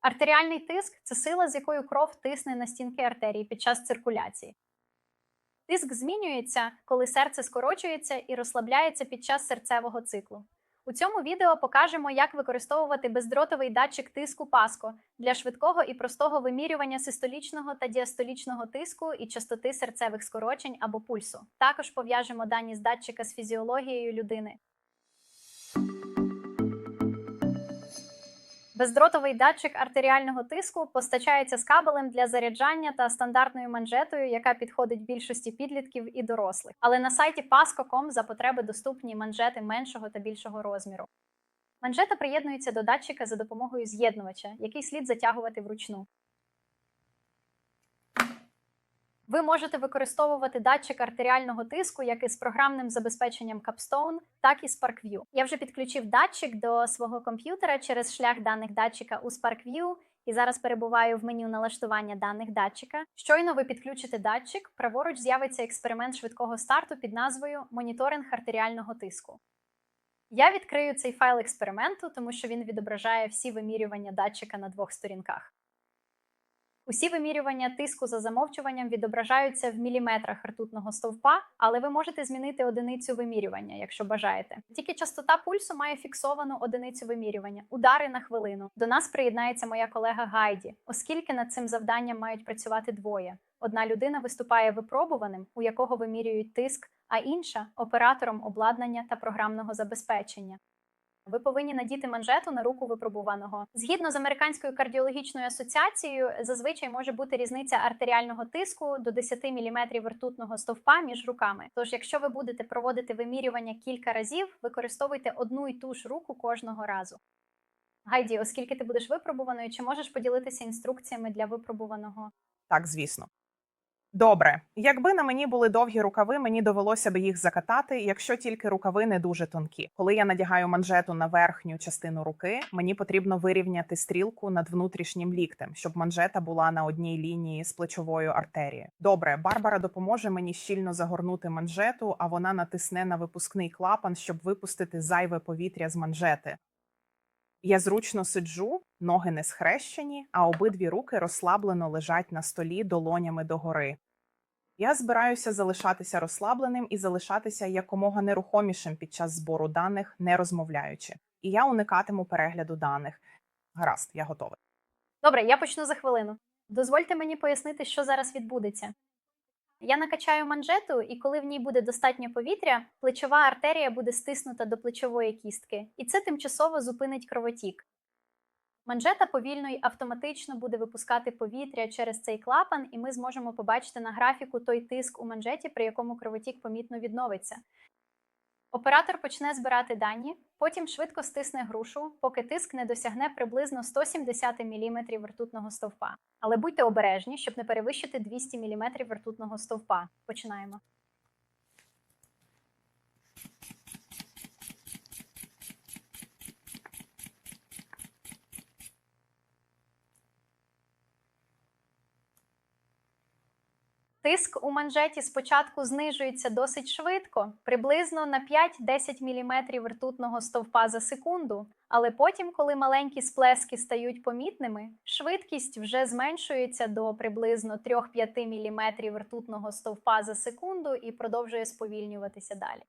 Артеріальний тиск це сила, з якою кров тисне на стінки артерії під час циркуляції. Тиск змінюється, коли серце скорочується і розслабляється під час серцевого циклу. У цьому відео покажемо, як використовувати бездротовий датчик тиску Паско для швидкого і простого вимірювання систолічного та діастолічного тиску і частоти серцевих скорочень або пульсу. Також пов'яжемо дані з датчика з фізіологією людини. Бездротовий датчик артеріального тиску постачається з кабелем для заряджання та стандартною манжетою, яка підходить більшості підлітків і дорослих. Але на сайті pasco.com за потреби доступні манжети меншого та більшого розміру. Манжета приєднується до датчика за допомогою з'єднувача, який слід затягувати вручну. Ви можете використовувати датчик артеріального тиску як із програмним забезпеченням Capstone, так і SparkView. Я вже підключив датчик до свого комп'ютера через шлях даних датчика у SparkView і зараз перебуваю в меню налаштування даних датчика. Щойно ви підключите датчик, праворуч з'явиться експеримент швидкого старту під назвою Моніторинг артеріального тиску. Я відкрию цей файл експерименту, тому що він відображає всі вимірювання датчика на двох сторінках. Усі вимірювання тиску за замовчуванням відображаються в міліметрах ртутного стовпа, але ви можете змінити одиницю вимірювання, якщо бажаєте. Тільки частота пульсу має фіксовану одиницю вимірювання удари на хвилину. До нас приєднається моя колега Гайді, оскільки над цим завданням мають працювати двоє. Одна людина виступає випробуваним, у якого вимірюють тиск, а інша оператором обладнання та програмного забезпечення. Ви повинні надіти манжету на руку випробуваного. Згідно з американською кардіологічною асоціацією, зазвичай може бути різниця артеріального тиску до 10 мм ртутного стовпа між руками. Тож, якщо ви будете проводити вимірювання кілька разів, використовуйте одну і ту ж руку кожного разу. Гайді, оскільки ти будеш випробуваною, чи можеш поділитися інструкціями для випробуваного? Так, звісно. Добре, якби на мені були довгі рукави, мені довелося би їх закатати, якщо тільки рукави не дуже тонкі. Коли я надягаю манжету на верхню частину руки, мені потрібно вирівняти стрілку над внутрішнім ліктем, щоб манжета була на одній лінії з плечовою артерією. Добре, Барбара допоможе мені щільно загорнути манжету, а вона натисне на випускний клапан, щоб випустити зайве повітря з манжети. Я зручно сиджу, ноги не схрещені, а обидві руки розслаблено лежать на столі долонями догори. Я збираюся залишатися розслабленим і залишатися якомога нерухомішим під час збору даних, не розмовляючи. І я уникатиму перегляду даних. Гаразд, я готовий. Добре, я почну за хвилину. Дозвольте мені пояснити, що зараз відбудеться. Я накачаю манжету, і коли в ній буде достатньо повітря, плечова артерія буде стиснута до плечової кістки, і це тимчасово зупинить кровотік. Манжета повільно й автоматично буде випускати повітря через цей клапан, і ми зможемо побачити на графіку той тиск у манжеті, при якому кровотік помітно відновиться. Оператор почне збирати дані, потім швидко стисне грушу, поки тиск не досягне приблизно 170 мм ртутного стовпа. Але будьте обережні, щоб не перевищити 200 мм ртутного стовпа. Починаємо. Тиск у манжеті спочатку знижується досить швидко, приблизно на 5-10 мм ртутного стовпа за секунду. Але потім, коли маленькі сплески стають помітними, швидкість вже зменшується до приблизно 3-5 мм ртутного стовпа за секунду і продовжує сповільнюватися далі.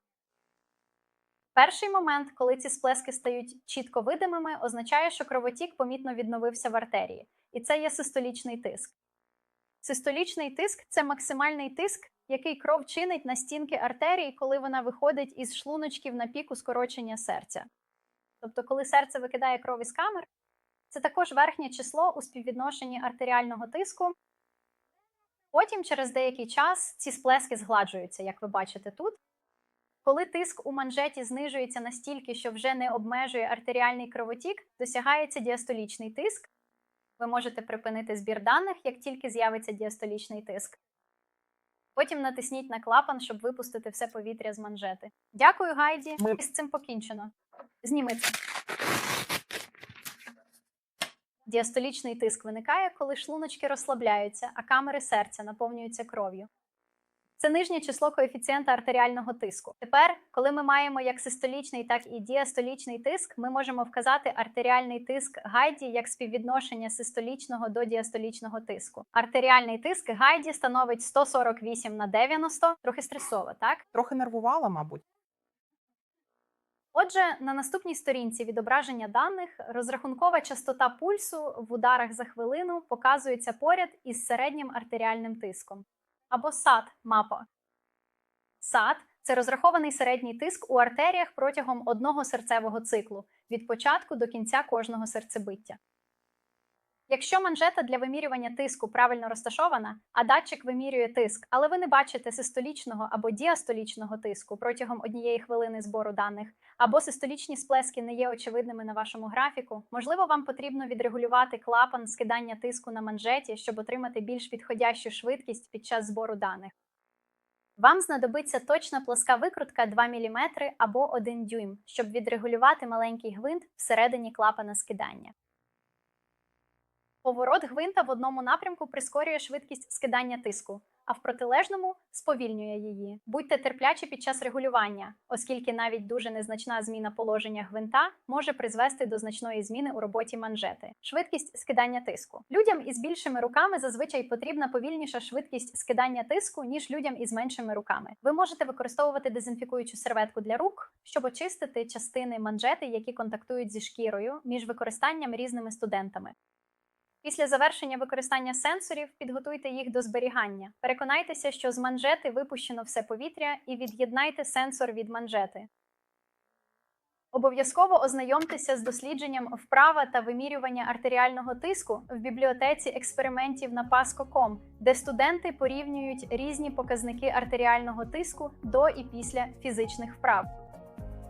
Перший момент, коли ці сплески стають чітко видимими, означає, що кровотік помітно відновився в артерії, і це є систолічний тиск. Систолічний тиск це максимальний тиск, який кров чинить на стінки артерії, коли вона виходить із шлуночків на піку скорочення серця. Тобто, коли серце викидає кров із камер, це також верхнє число у співвідношенні артеріального тиску. Потім, через деякий час, ці сплески згладжуються, як ви бачите тут. Коли тиск у манжеті знижується настільки, що вже не обмежує артеріальний кровотік, досягається діастолічний тиск. Ви можете припинити збір даних, як тільки з'явиться діастолічний тиск. Потім натисніть на клапан, щоб випустити все повітря з манжети. Дякую, Гайді. Ми- З цим покінчено. Зніми це. Діастолічний тиск виникає, коли шлуночки розслабляються, а камери серця наповнюються кров'ю. Це нижнє число коефіцієнта артеріального тиску. Тепер, коли ми маємо як систолічний, так і діастолічний тиск, ми можемо вказати артеріальний тиск гайді як співвідношення систолічного до діастолічного тиску. Артеріальний тиск гайді становить 148 на 90, трохи стресово, так? Трохи нервувала, мабуть. Отже, на наступній сторінці відображення даних розрахункова частота пульсу в ударах за хвилину показується поряд із середнім артеріальним тиском або САД мапа. САД це розрахований середній тиск у артеріях протягом одного серцевого циклу від початку до кінця кожного серцебиття. Якщо манжета для вимірювання тиску правильно розташована, а датчик вимірює тиск, але ви не бачите систолічного або діастолічного тиску протягом однієї хвилини збору даних, або систолічні сплески не є очевидними на вашому графіку, можливо, вам потрібно відрегулювати клапан скидання тиску на манжеті, щоб отримати більш підходящу швидкість під час збору даних. Вам знадобиться точна плоска викрутка 2 мм або 1 дюйм, щоб відрегулювати маленький гвинт всередині клапана скидання. Поворот гвинта в одному напрямку прискорює швидкість скидання тиску, а в протилежному сповільнює її. Будьте терплячі під час регулювання, оскільки навіть дуже незначна зміна положення гвинта може призвести до значної зміни у роботі манжети. Швидкість скидання тиску. Людям із більшими руками зазвичай потрібна повільніша швидкість скидання тиску, ніж людям із меншими руками. Ви можете використовувати дезінфікуючу серветку для рук, щоб очистити частини манжети, які контактують зі шкірою між використанням різними студентами. Після завершення використання сенсорів підготуйте їх до зберігання. Переконайтеся, що з манжети випущено все повітря і від'єднайте сенсор від манжети. Обов'язково ознайомтеся з дослідженням вправа та вимірювання артеріального тиску в бібліотеці експериментів на PASCO.com, де студенти порівнюють різні показники артеріального тиску до і після фізичних вправ.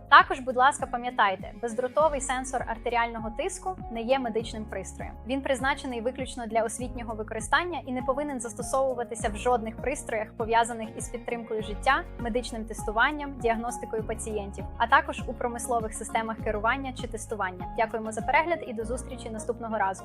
Також, будь ласка, пам'ятайте, бездротовий сенсор артеріального тиску не є медичним пристроєм. Він призначений виключно для освітнього використання і не повинен застосовуватися в жодних пристроях, пов'язаних із підтримкою життя, медичним тестуванням, діагностикою пацієнтів, а також у промислових системах керування чи тестування. Дякуємо за перегляд і до зустрічі наступного разу.